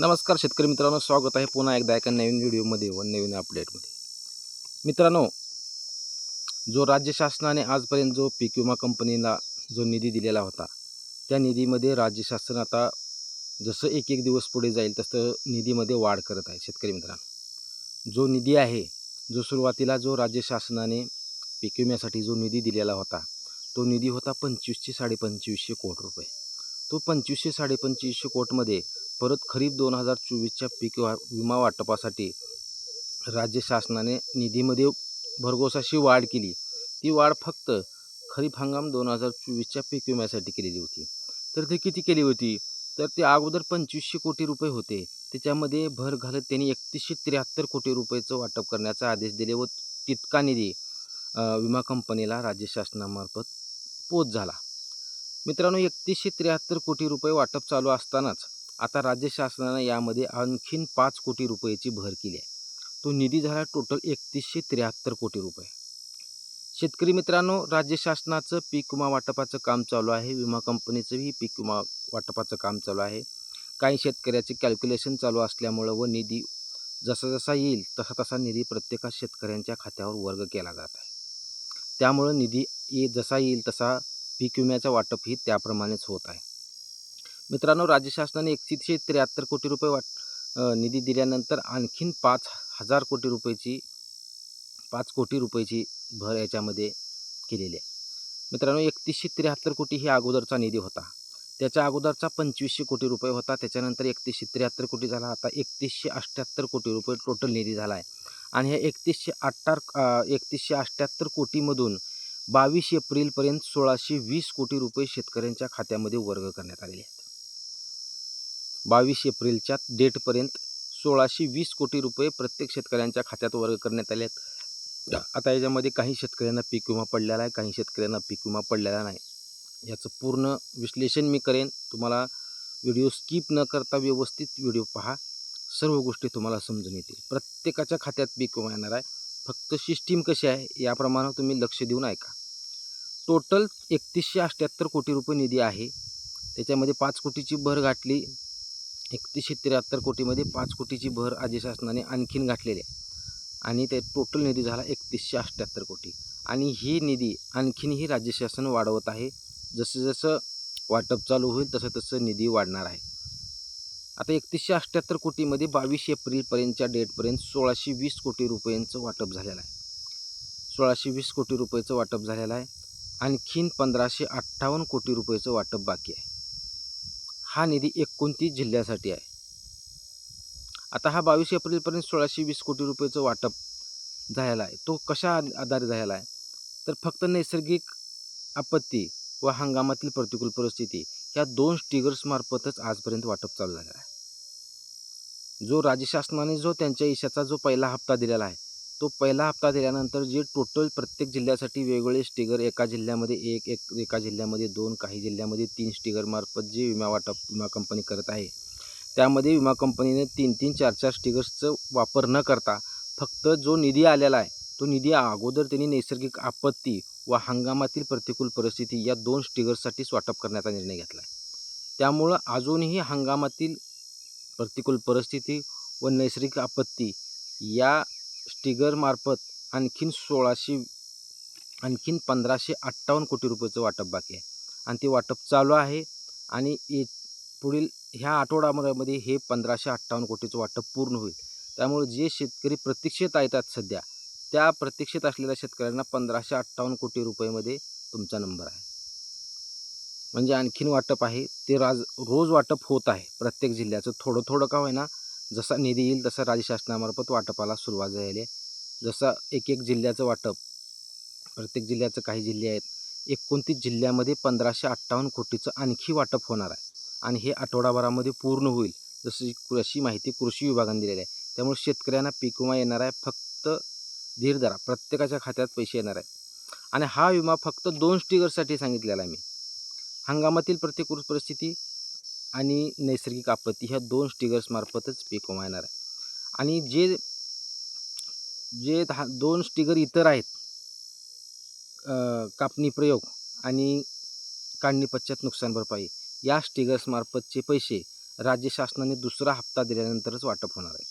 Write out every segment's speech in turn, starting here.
नमस्कार शेतकरी मित्रांनो स्वागत आहे पुन्हा एकदा एका नवीन व्हिडिओमध्ये व नवीन अपडेटमध्ये. मित्रांनो जो राज्य शासनाने आजपर्यंत जो पीक विमा कंपनीला जो निधी दिलेला होता त्या निधीमध्ये राज्य शासन आता जसं एक एक दिवस पुढे जाईल तसं निधीमध्ये वाढ करत आहे शेतकरी मित्रांनो. जो निधी आहे जो सुरुवातीला जो राज्य शासनाने पीक विम्यासाठी जो निधी दिलेला होता तो निधी होता पंचवीसशे साडेपंचवीसशे कोटी रुपये. तो पंचवीसशे साडेपंचवीसशे कोटमध्ये परत खरीप दोन हजार चोवीसच्या पीक वा विमा वाटपासाठी राज्य शासनाने निधीमध्ये भरघोस अशी वाढ केली. ती वाढ फक्त खरीप हंगाम दोन हजार चोवीसच्या पीक विम्यासाठी केलेली होती. तर ते किती केली होती? तर ते अगोदर पंचवीसशे कोटी रुपये होते. त्याच्यामध्ये भर घालत त्यांनी एकतीसशे त्र्याहत्तर कोटी रुपयेचं वाटप करण्याचा आदेश दिले व तितका निधी विमा कंपनीला राज्य शासनामार्फत पोच झाला. मित्रांनो एकतीसशे त्र्याहत्तर कोटी रुपये वाटप चालू असतानाच आता राज्य शासनानं यामध्ये आणखीन पाच कोटी रुपयाची भर केली आहे. तो निधी झाला टोटल एकतीसशे त्र्याहत्तर कोटी रुपये. शेतकरी मित्रांनो राज्य शासनाचं पीक विमा वाटपाचं काम चालू आहे. विमा कंपनीचंही पीक विमा वाटपाचं काम चालू आहे. काही शेतकऱ्याचे कॅल्क्युलेशन चालू असल्यामुळं व निधी जसा जसा येईल तसा तसा निधी प्रत्येका शेतकऱ्यांच्या खात्यावर वर्ग केला जात आहे. त्यामुळं निधी ये जसा येईल तसा पीक विम्याचं वाटपही त्याप्रमाणेच होत आहे. मित्रांनो राज्य शासनाने एकशे त्र्याहत्तर कोटी रुपये वाट निधी दिल्यानंतर आणखीन पाच हजार कोटी रुपयेची पाच कोटी रुपयेची भर याच्यामध्ये केलेली आहे. मित्रांनो एकतीसशे त्र्याहत्तर कोटी ही अगोदरचा निधी होता. त्याच्या अगोदरचा पंचवीसशे कोटी रुपये होता. त्याच्यानंतर एकतीसशे त्र्याहत्तर कोटी झाला. आता एकतीसशे अठ्ठ्याहत्तर कोटी रुपये टोटल निधी झाला आहे. आणि ह्या एकतीसशे अठ्ठार एकतीसशे अठ्ठ्याहत्तर कोटीमधून बावीस एप्रिलपर्यंत सोळाशे वीस कोटी रुपये शेतकऱ्यांच्या खात्यामध्ये वर्ग करण्यात आलेले आहेत. बावीस एप्रिलच्या डेटपर्यंत सोळाशे वीस कोटी रुपये प्रत्येक शेतकऱ्यांच्या खात्यात वर्ग करण्यात आले आहेत. आता याच्यामध्ये काही शेतकऱ्यांना पीक विमा पडलेला आहे काही शेतकऱ्यांना पीक विमा पडलेला नाही. याचं पूर्ण विश्लेषण मी करेन. तुम्हाला व्हिडिओ स्किप न करता व्यवस्थित व्हिडिओ पहा. सर्व गोष्टी तुम्हाला समजून येतील. प्रत्येकाच्या खात्यात पीक विमा येणार आहे. फक्त सिस्टीम कशी आहे याप्रमाणे तुम्ही लक्ष देऊन ऐका. टोटल एकतीसशे अठ्ठ्याहत्तर कोटी रुपये निधी आहे. त्याच्यामध्ये पाच कोटीची भर गाठली एकतीसशे त्र्याहत्तर कोटीमध्ये पाच कोटीची भर राज्य शासनाने आणखीन घातलेली आहे. आणि ते टोटल निधी झाला एकतीसशे अठ्ठ्याहत्तर कोटी. आणि ही निधी आणखीनही राज्य शासन वाढवत आहे. जसं जसं वाटप चालू होईल तसं तसं निधी वाढणार आहे. आता एकतीसशे अठ्ठ्याहत्तर कोटीमध्ये बावीस एप्रिलपर्यंतच्या डेटपर्यंत सोळाशे वीस कोटी रुपयांचं वाटप झालेलं आहे. सोळाशे वीस कोटी रुपयाचं वाटप झालेलं आहे. आणखीन पंधराशे अठ्ठावन्न कोटी रुपयाचं वाटप बाकी आहे. हा निधी एकोणतीस जिल्ह्यासाठी आहे. आता हा बावीस एप्रिलपर्यंत सोळाशे वीस कोटी रुपयाचं वाटप झालेला आहे. तो कशा आधारे झालेला आहे? तर फक्त नैसर्गिक आपत्ती व हंगामातील प्रतिकूल परिस्थिती ह्या दोन स्टिगर्समार्फतच आजपर्यंत वाटप चालू झालेलं आहे. जो राज्य शासनाने जो त्यांच्या इशाचा जो पहिला हप्ता दिलेला आहे तो पहिला हप्ता दिल्यानंतर जे टोटल प्रत्येक जिल्ह्यासाठी वेगवेगळे स्टिगर एका जिल्ह्यामध्ये एक एक एका जिल्ह्यामध्ये दोन काही जिल्ह्यामध्ये तीन स्टिगरमार्फत जे विमा वाटप विमा कंपनी करत आहे. त्यामध्ये विमा कंपनीने तीन तीन चार चार स्टिगर्सचं वापर न करता फक्त जो निधी आलेला आहे तो निधी अगोदर त्यांनी नैसर्गिक आपत्ती व हंगामातील प्रतिकूल परिस्थिती या दोन स्टिगर्ससाठीच वाटप करण्याचा निर्णय घेतला आहे. त्यामुळं अजूनही हंगामातील प्रतिकूल परिस्थिती व नैसर्गिक आपत्ती या स्टिगरमार्फत आणखीन सोळाशे आणखीन पंधराशे अठ्ठावन्न कोटी रुपयाचं वाटप बाकी आहे. आणि ते वाटप चालू आहे आणि ये पुढील ह्या आठवड्यामध्ये हे पंधराशे अठ्ठावन्न कोटीचं वाटप पूर्ण होईल. त्यामुळे जे शेतकरी प्रतीक्षेत आहेत सध्या त्या प्रतीक्षेत असलेल्या शेतकऱ्यांना पंधराशे अठ्ठावन्न कोटी रुपयेमध्ये तुमचा नंबर आहे. म्हणजे आणखीन वाटप आहे ते राज रोज वाटप होत आहे. प्रत्येक जिल्ह्याचं थोडं थोडं का होईना जसा निधी येईल तसा राज्य शासनामार्फत वाटपाला सुरुवात झालेली आहे. जसं एक एक जिल्ह्याचं वाटप प्रत्येक जिल्ह्याचं काही जिल्हे आहेत. एकोणतीस जिल्ह्यामध्ये पंधराशे अठ्ठावन्न कोटीचं आणखी वाटप होणार आहे. आणि हे आठवडाभरामध्ये पूर्ण होईल जशी कृषी माहिती कृषी विभागाने दिलेली आहे. त्यामुळे शेतकऱ्यांना पीक विमा येणार आहे फक्त धीर धरा. प्रत्येकाच्या खात्यात पैसे येणार आहेत. आणि हा विमा फक्त दोन स्टिकरसाठी सांगितलेला आहे मी. हंगामातील प्रतिकूल परिस्थिती आणि नैसर्गिक आपत्ती ह्या दोन स्टिगर्समार्फतच पीक विमा येणार आहे. आणि जे जे दहा दोन स्टिगर इतर आहेत कापणी प्रयोग आणि काढणी पश्चात नुकसान भरपाई या स्टिगर्समार्फतचे पैसे राज्य शासनाने दुसरा हप्ता दिल्यानंतरच वाटप होणार आहे.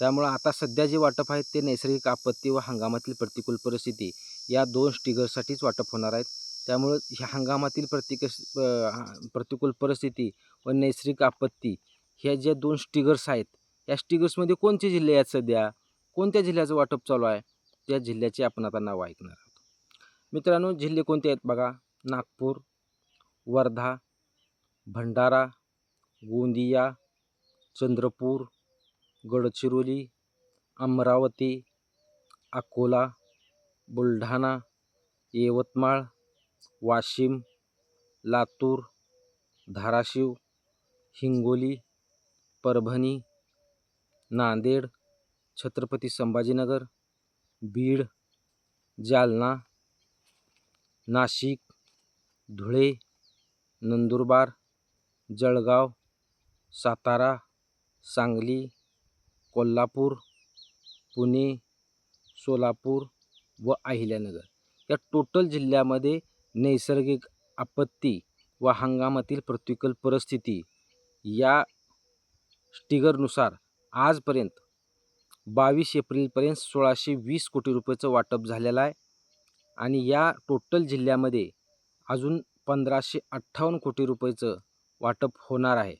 त्यामुळं आता सध्या जे वाटप आहे ते नैसर्गिक आपत्ती व हंगामातील प्रतिकूल परिस्थिती या दोन स्टिगर्ससाठीच वाटप होणार आहेत. त्यामुळं ह्या हंगामातील प्रतिक प्रतिकूल परिस्थिती व नैसर्गिक आपत्ती ह्या ज्या दोन स्टिगर्स आहेत या स्टिगर्समध्ये कोणते जिल्हे आहेत सध्या? कोणत्या जिल्ह्याचं वाटप चालू आहे? त्या जिल्ह्याचे आपण आता नाव ऐकणार आहोत. मित्रांनो जिल्हे कोणते आहेत बघा? नागपूर वर्धा भंडारा गोंदिया चंद्रपूर गडचिरोली अमरावती अकोला बुलढाणा यवतमाळ वाशिम लातूर धाराशिव हिंगोली परभणी नांदेड छत्रपती संभाजीनगर बीड जालना नाशिक धुळे नंदुरबार जळगाव सातारा सांगली कोल्हापूर पुणे सोलापूर व अहिल्यानगर. या टोटल जिल्ह्यामध्ये नैसर्गिक आपत्ती व हंगामातील प्रतिकूल परिस्थिती या स्टिगरनुसार आजपर्यंत बावीस एप्रिलपर्यंत सोळाशे वीस कोटी रुपयाचं वाटप झालेलं आहे. आणि या टोटल जिल्ह्यामध्ये अजून पंधराशे अठ्ठावन्न कोटी रुपयाचं वाटप होणार आहे.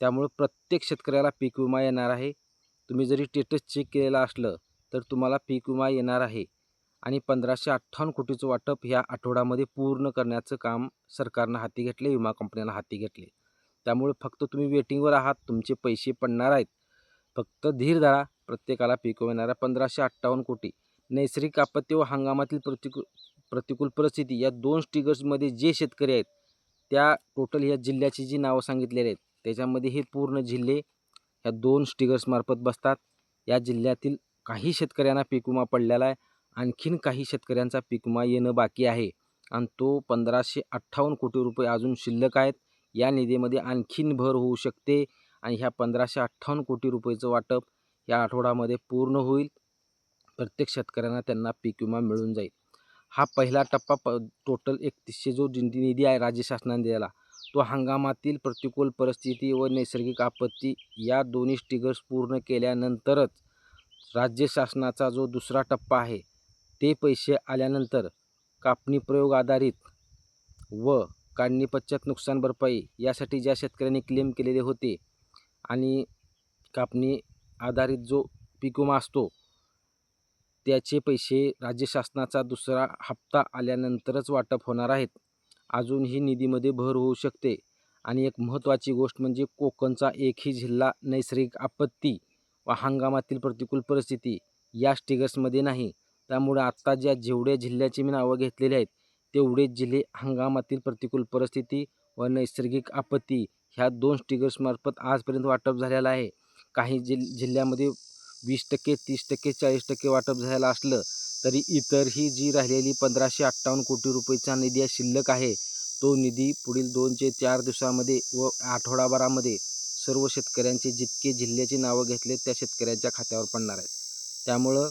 त्यामुळं प्रत्येक शेतकऱ्याला पीक विमा येणार आहे. तुम्ही जरी स्टेटस चेक केलेला असलं तर तुम्हाला पीक विमा येणार आहे. आणि पंधराशे अठ्ठावन्न कोटीचं वाटप ह्या आठवड्यामध्ये पूर्ण करण्याचं काम सरकारनं हाती घेतले विमा कंपन्यांना हाती घेतले. त्यामुळे फक्त तुम्ही वेटिंगवर आहात तुमचे पैसे पडणार आहेत. फक्त धीर धरा प्रत्येकाला पिकव येणाऱ्या पंधराशे अठ्ठावन्न कोटी. नैसर्गिक आपत्ती व हंगामातील प्रतिकू प्रतिकूल परिस्थिती या दोन स्टिगर्समध्ये जे शेतकरी आहेत त्या टोटल या जिल्ह्याची जी नावं सांगितलेली आहेत त्याच्यामध्ये हे पूर्ण जिल्हे ह्या दोन स्टिगर्समार्फत बसतात. या जिल्ह्यातील काही शेतकऱ्यांना पीक विमा पडलेला आहे. आणखीन काही शेतकऱ्यांचा पीक विमा येणं बाकी आहे. आणि तो पंधराशे अठ्ठावन्न कोटी रुपये अजून शिल्लक आहेत. या निधीमध्ये आणखीन भर होऊ शकते आणि ह्या पंधराशे अठ्ठावन्न कोटी रुपयेचं वाटप या आठवड्यामध्ये पूर्ण होईल. प्रत्येक शेतकऱ्यांना त्यांना पीक विमा मिळून जाईल. हा पहिला टप्पा प टोटल एकतीसशे जो निधी आहे राज्य शासनाने दिलेला तो हंगामातील प्रतिकूल परिस्थिती व नैसर्गिक आपत्ती या दोन्ही स्टिगर्स पूर्ण केल्यानंतरच राज्य शासनाचा जो दुसरा टप्पा आहे ते पैसे आल्यानंतर कापणी प्रयोग आधारित व काढणी पश्चात नुकसान भरपाई यासाठी ज्या शेतकऱ्यांनी क्लेम केलेले होते आणि कापणी आधारित जो पीक विमा असतो त्याचे पैसे राज्य शासनाचा दुसरा हप्ता आल्यानंतरच वाटप होणार आहेत. अजूनही निधीमध्ये भर होऊ शकते. आणि एक महत्त्वाची गोष्ट म्हणजे कोकणचा एकही जिल्हा नैसर्गिक आपत्ती व हंगामातील प्रतिकूल परिस्थिती या स्टिगर्समध्ये नाही. त्यामुळे आत्ता ज्या जेवढ्या जिल्ह्याची मी नावं घेतलेली आहेत तेवढे जिल्हे हंगामातील प्रतिकूल परिस्थिती व नैसर्गिक आपत्ती ह्या दोन स्टिगर्समार्फत आजपर्यंत वाटप झालेलं आहे. काही जिल जिल्ह्यामध्ये वीस टक्के तीस टक्के चाळीस टक्के वाटप झालेलं असलं तरी इतरही जी राहिलेली पंधराशे अठ्ठावन्न कोटी रुपयेचा निधी शिल्लक आहे तो निधी पुढील दोन ते चार दिवसामध्ये व आठवडाभरामध्ये सर्व शेतकऱ्यांचे जितके जिल्ह्याची नावं घेतले त्या शेतकऱ्यांच्या खात्यावर पडणार आहेत. त्यामुळं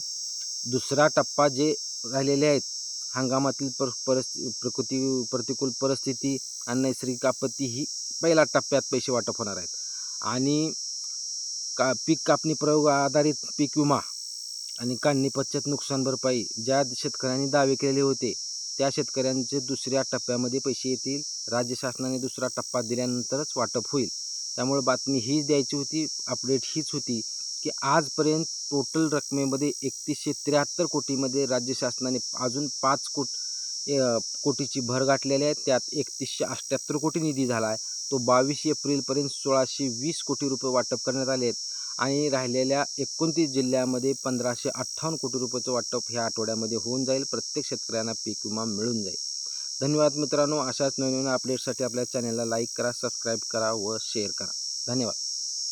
दुसरा टप्पा जे राहिलेले आहेत हंगामातील पर परिस्थिती प्रकृती प्रतिकूल परिस्थिती आणि नैसर्गिक आपत्ती ही पहिल्या टप्प्यात पैसे वाटप होणार आहेत. आणि का पीक कापणी प्रयोग आधारित पीक विमा आणि काढणी पश्चात नुकसान भरपाई ज्या शेतकऱ्यांनी दावे केलेले होते त्या शेतकऱ्यांचे दुसऱ्या टप्प्यामध्ये पैसे येतील. राज्य शासनाने दुसरा टप्पा दिल्यानंतरच वाटप होईल. त्यामुळे बातमी हीच द्यायची होती अपडेट हीच होती. की आजपर्यंत टोटल रकमेमध्ये एकतीसशे त्र्याहत्तर कोटीमध्ये राज्य शासनाने अजून पाच कोट कोटीची भर गाठलेली आहे. त्यात एकतीसशे अठ्ठ्याहत्तर कोटी निधी झाला आहे. तो बावीस एप्रिलपर्यंत सोळाशे वीस कोटी रुपये वाटप करण्यात आले आहेत. आणि राहिलेल्या एकोणतीस जिल्ह्यामध्ये पंधराशे अठ्ठावन्न कोटी रुपयाचं वाटप ह्या आठवड्यामध्ये होऊन जाईल. प्रत्येक शेतकऱ्यांना पीक विमा मिळून जाईल. धन्यवाद मित्रांनो. अशाच नवीन नवीन अपडेटसाठी आपल्या चॅनलला लाईक करा सबस्क्राईब करा व शेअर करा. धन्यवाद.